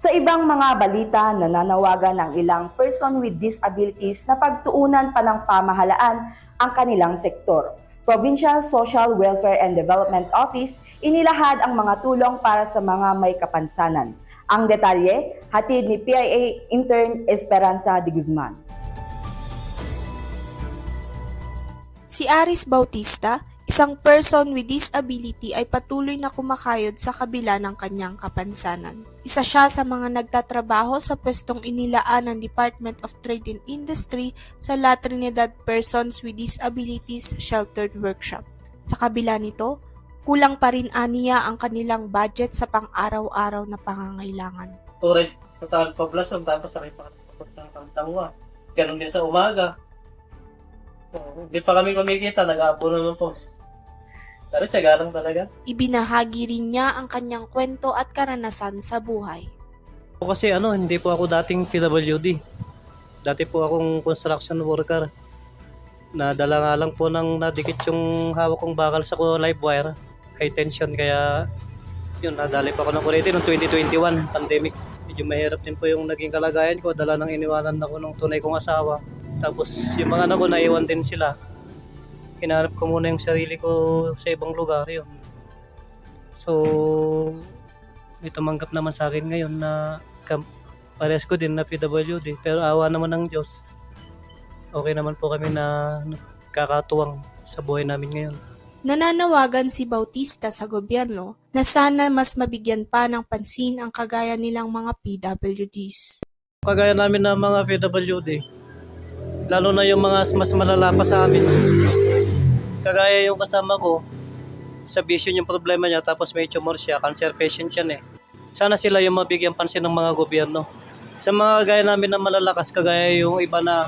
Sa ibang mga balita, nananawagan ng ilang person with disabilities na pagtuunan pa ng pamahalaan ang kanilang sektor. Provincial Social Welfare and Development Office inilahad ang mga tulong para sa mga may kapansanan. Ang detalye, hatid ni PIA intern Esperanza de Guzman. Si Aris Bautista, isang person with disability ay patuloy na kumakayod sa kabila ng kanyang kapansanan. Isa siya sa mga nagtatrabaho sa pwestong inilaan ng Department of Trade and Industry sa La Trinidad Persons with Disabilities Sheltered Workshop. Sa kabila nito, kulang pa rin aniya ang kanilang budget sa pang-araw-araw na pangangailangan. tourist sa poblasyon tapos sa pa ng tangwa. Ganun din sa umaga. Oh, Hindi pa kami kumikita, nag-aapuno ng post. Pero tiyaga lang talaga. Ibinahagi rin niya ang kanyang kwento at karanasan sa buhay. Kasi ano, hindi po ako dating PWD. Dati po akong construction worker. Nadala nga lang po ng nadikit yung hawak kong bakal sa ko live wire. High tension kaya yun, nadali pa ako ng kuryente noong 2021, pandemic. Medyo mahirap din po yung naging kalagayan ko. Dala ng iniwanan ako ng tunay kong asawa. Tapos yung mga anak ko naiwan din sila. Hinarap ko muna yung sarili ko sa ibang lugar yun. So, may tumanggap naman sa akin ngayon na parehas ko din na PWD. Pero awa naman ng Diyos. Okay naman po kami na kakatuwang sa buhay namin ngayon. Nananawagan si Bautista sa gobyerno na sana mas mabigyan pa ng pansin ang kagaya nilang mga PWDs. Kagaya namin ng mga PWD, lalo na yung mga mas malala pa sa amin. Kagaya yung kasama ko, sa vision yung problema niya, tapos may tumor siya, cancer patient yan eh. Sana sila yung mabigyan pansin ng mga gobyerno. Sa mga kagaya namin na malalakas, kagaya yung iba na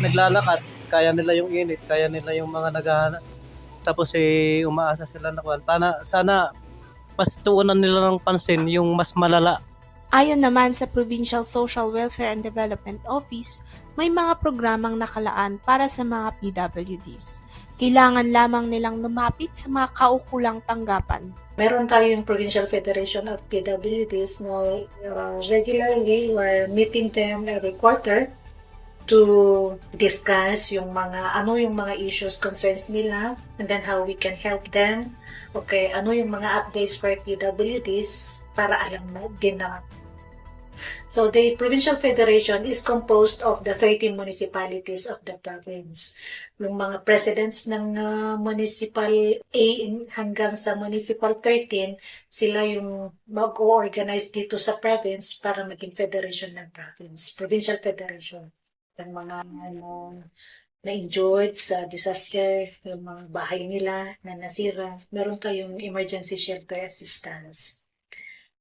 naglalakad, kaya nila yung init, kaya nila yung mga naghahanap. Tapos eh, umaasa sila na kuwan. Pana, sana mas tuunan nila ng pansin yung mas malala Ayon naman sa Provincial Social Welfare and Development Office, may mga programang nakalaan para sa mga PWDs. Kailangan lamang nilang lumapit sa mga kaukulang tanggapan. Meron tayong Provincial Federation of PWDs na uh, regularly we're meeting them every quarter to discuss yung mga ano yung mga issues concerns nila and then how we can help them okay ano yung mga updates for PWDs para alam mo din naman So the Provincial Federation is composed of the 13 municipalities of the province. Yung mga presidents ng uh, municipal A hanggang sa municipal 13, sila yung mag-organize dito sa province para maging federation ng province, provincial federation. Yung mga ano, na-injured sa disaster, yung mga bahay nila na nasira, meron kayong emergency shelter assistance.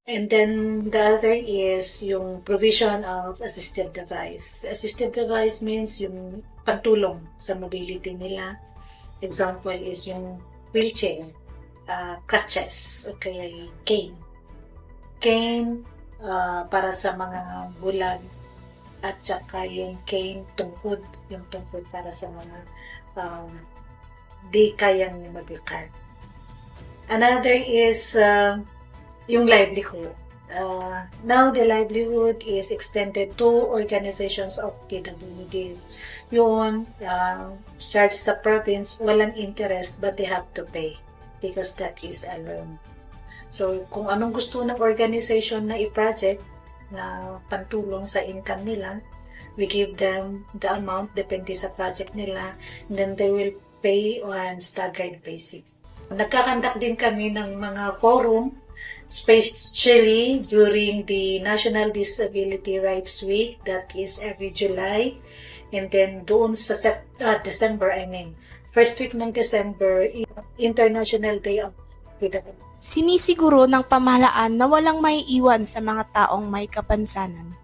And then the other is yung provision of assistive device. Assistive device means yung pagtulong sa mobility nila. Example is yung wheelchair, uh, crutches, o kaya cane. Cane uh, para sa mga bulag at saka yung cane tungkod, yung tungkod para sa mga um, di kayang maglakad. Another is uh, yung livelihood. Uh, now, the livelihood is extended to organizations of PWDs. Yun, uh, charge sa province, walang interest but they have to pay because that is a loan. So, kung anong gusto ng organization na i-project na pantulong sa income nila, we give them the amount depende sa project nila and then they will pay on staggered basis. Nagkakandak din kami ng mga forum especially during the National Disability Rights Week that is every July and then doon sa Sep- ah, December I mean first week ng December International Day of Freedom Sinisiguro ng pamahalaan na walang maiiwan sa mga taong may kapansanan.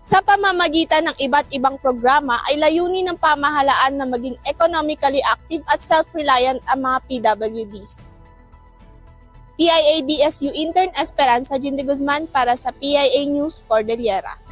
Sa pamamagitan ng iba't ibang programa ay layunin ng pamahalaan na maging economically active at self-reliant ang mga PWDs. PIA BSU Intern Esperanza Jinde Guzman para sa PIA News Cordillera.